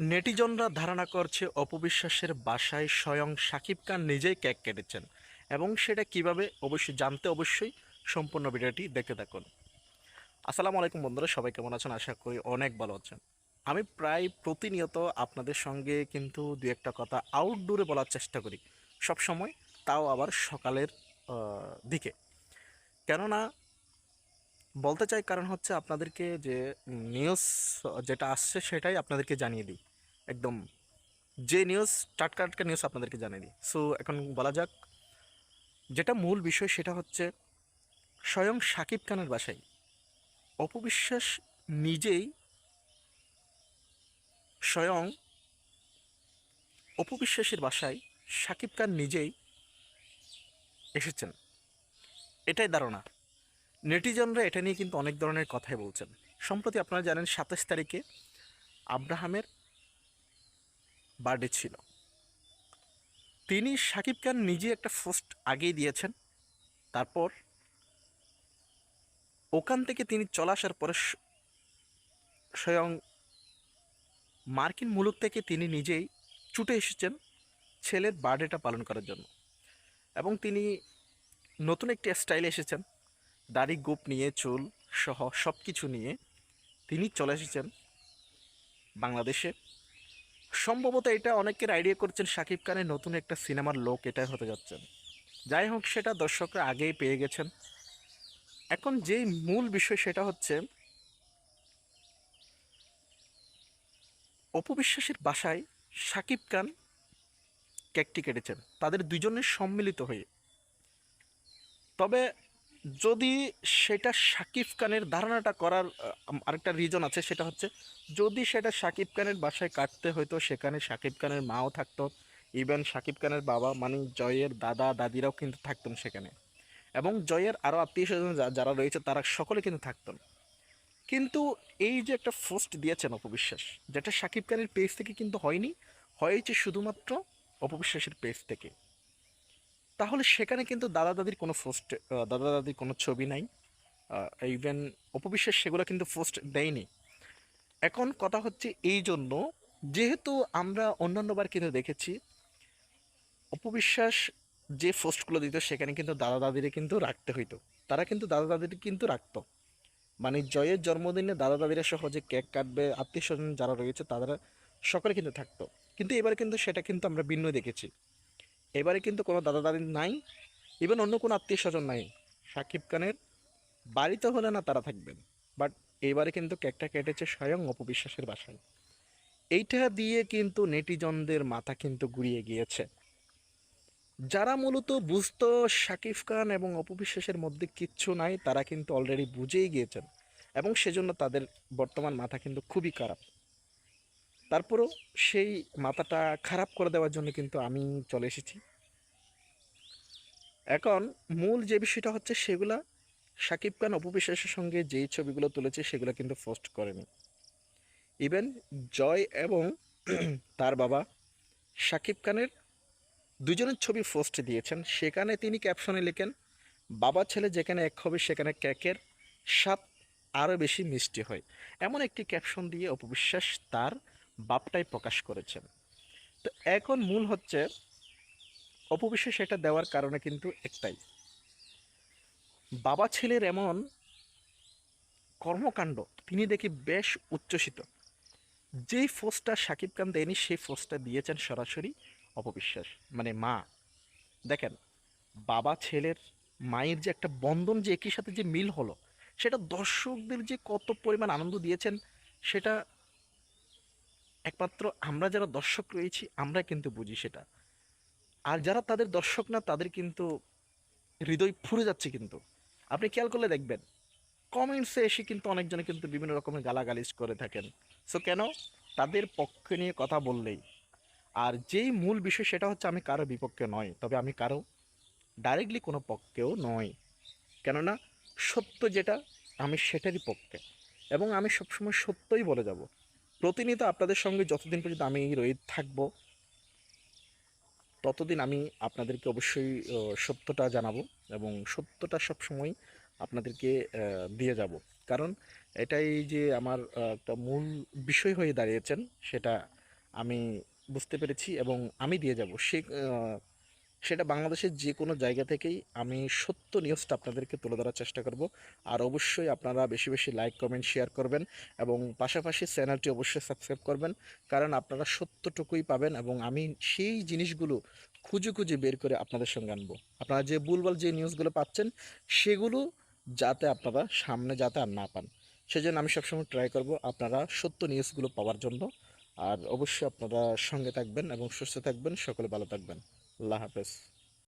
নেটিজনরা ধারণা করছে অপবিশ্বাসের বাসায় স্বয়ং সাকিব খান নিজেই কেক কেটেছেন এবং সেটা কীভাবে অবশ্যই জানতে অবশ্যই সম্পূর্ণ ভিডিওটি দেখতে থাকুন। আসসালামু আলাইকুম বন্ধুরা, সবাই কেমন আছেন? আশা করি অনেক ভালো আছেন। আমি প্রায় প্রতিনিয়ত আপনাদের সঙ্গে কিন্তু দু একটা কথা আউটডোরে বলার চেষ্টা করি। সব সময় তাও আবার সকালের দিকে। কেননা বলতে চাই কারণ হচ্ছে আপনাদেরকে যে নিউজ যেটা আসছে সেটাই আপনাদেরকে জানিয়ে দিই। একদম যে নিউজ টাটকা টাটকা নিউজ আপনাদেরকে জানিয়ে দিই। সো এখন বলা যাক, যেটা মূল বিষয় সেটা হচ্ছে স্বয়ং সাকিব খানের বাসায় অপবিশ্বাস নিজেই স্বয়ং অপবিশ্বাসের বাসায় সাকিব খান নিজেই এসেছেন। এটাই ধারণা। নেটিজনরা এটা নিয়ে কিন্তু অনেক ধরনের কথাই বলছেন। সম্প্রতি আপনারা জানেন সাতাশ তারিখে আব্রাহামের বার্থডে ছিল। তিনি সাকিব খান নিজে একটা পোস্ট আগেই দিয়েছেন। তারপর ওখান থেকে তিনি চলে আসার পরে স্বয়ং মার্কিন মুলুক থেকে তিনি নিজেই ছুটে এসেছেন ছেলের বার্থডেটা পালন করার জন্য। এবং তিনি নতুন একটি স্টাইলে এসেছেন। দাড়ি, গোপ নিয়ে, চুল সহ সব কিছু নিয়ে তিনি চলে এসেছেন বাংলাদেশে। সম্ভবত এটা অনেকের আইডিয়া করছেন শাকিব খানের নতুন একটা সিনেমার লোক এটাই হতে যাচ্ছেন। যাই হোক, সেটা দর্শকরা আগেই পেয়ে গেছেন। এখন যে মূল বিষয় সেটা হচ্ছে অপবিশ্বাসের বাসায় শাকিব খান কেকটি কেটেছেন। তাদের দুজনের সম্মিলিত হয়ে। তবে যদি সেটা শাকিব খানের ধারণাটা করার আরেকটা রিজন আছে, সেটা হচ্ছে যদি সেটা শাকিব খানের বাসায় কাটতে হয়তো সেখানে শাকিব খানের মাও থাকতো ইভেন শাকিব খানের বাবা মানে জয়ের দাদা, দাদিরাও কিন্তু থাকতেন সেখানে। এবং জয়ের আরও আত্মীয় স্বজন যারা রয়েছে, তারা সকলে কিন্তু থাকতেন। কিন্তু এই যে একটা পোস্ট দিয়েছেন অপবিশ্বাস, যেটা শাকিব খানের পেজ থেকে কিন্তু হয়নি, হয়েছে শুধুমাত্র অপবিশ্বাসের পেজ থেকে। তাহলে সেখানে কিন্তু দাদা দাদির কোনো পোস্ট দাদা দাদির কোনো ছবি নাই। ইভেন অপবিশ্বাস সেগুলো কিন্তু পোস্ট দেয়নি। এখন কথা হচ্ছে এই জন্য, যেহেতু আমরা অন্যান্যবার কিন্তু দেখেছি, অপবিশ্বাস যে পোস্টগুলো দিত, সেখানে কিন্তু দাদা দাদিরে কিন্তু রাখতে হইতো। তারা কিন্তু দাদা দাদির কিন্তু রাখতো। মানে জয়ের জন্মদিনে দাদা দাদিরা সহ যে কেক কাটবে আত্মীয় স্বজন যারা রয়েছে, তারা সকলে কিন্তু থাকতো। কিন্তু এবার কিন্তু সেটা কিন্তু আমরা ভিন্ন দেখেছি। এবারে কিন্তু কোনো দাদা দাদি নাই ইভেন অন্য কোনো আত্মীয় স্বজন নাই। সাকিব খানের বাড়িতে হলে না তারা থাকবেন বাট এবারে কিন্তু কেকটা কেটেছে স্বয়ং অপবিশ্বাসের বাসায়। এইটা দিয়ে কিন্তু নেটিজনদের মাথা কিন্তু ঘুরিয়ে গিয়েছে। যারা মূলত বুঝত শাকিব খান এবং অপবিশ্বাসের মধ্যে কিচ্ছু নাই, তারা কিন্তু অলরেডি বুঝেই গিয়েছেন, এবং সেজন্য তাদের বর্তমান মাথা কিন্তু খুবই খারাপ। তারপরেও সেই মাথাটা খারাপ করে দেওয়ার জন্য কিন্তু আমি চলে এসেছি। এখন মূল যে বিষয়টা হচ্ছে সেগুলা শাকিব খান অপবিশ্বাসের সঙ্গে যেই ছবিগুলো তুলেছে সেগুলো কিন্তু পোস্ট করেনি। ইভেন জয় এবং তার বাবা শাকিব খানের দুজনের ছবি পোস্ট দিয়েছেন। সেখানে তিনি ক্যাপশনে লেখেন, বাবা ছেলে যেখানে এক হবে সেখানে কেকের স্বাদ আরও বেশি মিষ্টি হয়। এমন একটি ক্যাপশন দিয়ে অপবিশ্বাস তার বাপটাই প্রকাশ করেছেন। তো এখন মূল হচ্ছে, অপবিশ্বাস এটা দেওয়ার কারণে কিন্তু একটাই। বাবা ছেলের এমন কর্মকাণ্ড, তিনি দেখি বেশ উচ্ছ্বসিত। যেই ফোর্সটা সাকিব খান দেয়নি, সেই ফোর্সটা দিয়েছেন সরাসরি অপবিশ্বাস মানে মা। দেখেন, বাবা ছেলের মায়ের যে একটা বন্ধন যে একই সাথে যে মিল হলো, সেটা দর্শকদের যে কত পরিমাণ আনন্দ দিয়েছেন, সেটা একমাত্র আমরা যারা দর্শক রয়েছি, আমরা কিন্তু বুঝি সেটা। আর যারা তাদের দর্শক না, তাদের কিন্তু হৃদয় ফুরে যাচ্ছে কিন্তু। আপনি খেয়াল করলে দেখবেন কমেন্টসে এসে কিন্তু অনেকজনে কিন্তু বিভিন্ন রকমের গালাগালিজ করে থাকেন। সো কেন? তাদের পক্ষে নিয়ে কথা বললেই। আর যেই মূল বিষয় সেটা হচ্ছে আমি কারও বিপক্ষে নয়, তবে আমি কারও ডাইরেক্টলি কোনো পক্ষেও নয় কেননা সত্য যেটা, আমি সেটারই পক্ষে। এবং আমি সবসময় সত্যই বলে যাব। প্রতিনিয়ত আপনাদের সঙ্গে যতদিন পর্যন্ত আমি রয়ে থাকব, ততদিন আমি আপনাদেরকে অবশ্যই সত্যটা জানাব এবং সত্যটা সবসময় আপনাদেরকে দিয়ে যাব। কারণ এটাই যে আমার একটা মূল বিষয় হয়ে দাঁড়িয়েছেন, সেটা আমি বুঝতে পেরেছি এবং আমি দিয়ে যাব। সে সেটা বাংলাদেশের যে কোনো জায়গা থেকেই আমি সত্য নিউজটা আপনাদেরকে তুলে ধরার চেষ্টা করব। আর অবশ্যই আপনারা বেশি বেশি লাইক কমেন্ট শেয়ার করবেন এবং পাশাপাশি চ্যানেলটি অবশ্যই সাবস্ক্রাইব করবেন। কারণ আপনারা সত্যটুকুই পাবেন এবং আমি সেই জিনিসগুলো খুঁজে খুঁজে বের করে আপনাদের সঙ্গে আনব। আপনারা যে ভুলভাল যে নিউজগুলো পাচ্ছেন, সেগুলো যাতে আপনারা সামনে যাতে আর না পান। সেজন্য আমি সবসময় ট্রাই করব আপনারা সত্য নিউজগুলো পাওয়ার জন্য। আর অবশ্যই আপনারা সঙ্গে থাকবেন এবং সুস্থ থাকবেন, সকলে ভালো থাকবেন। আল্লাহ হাফেজ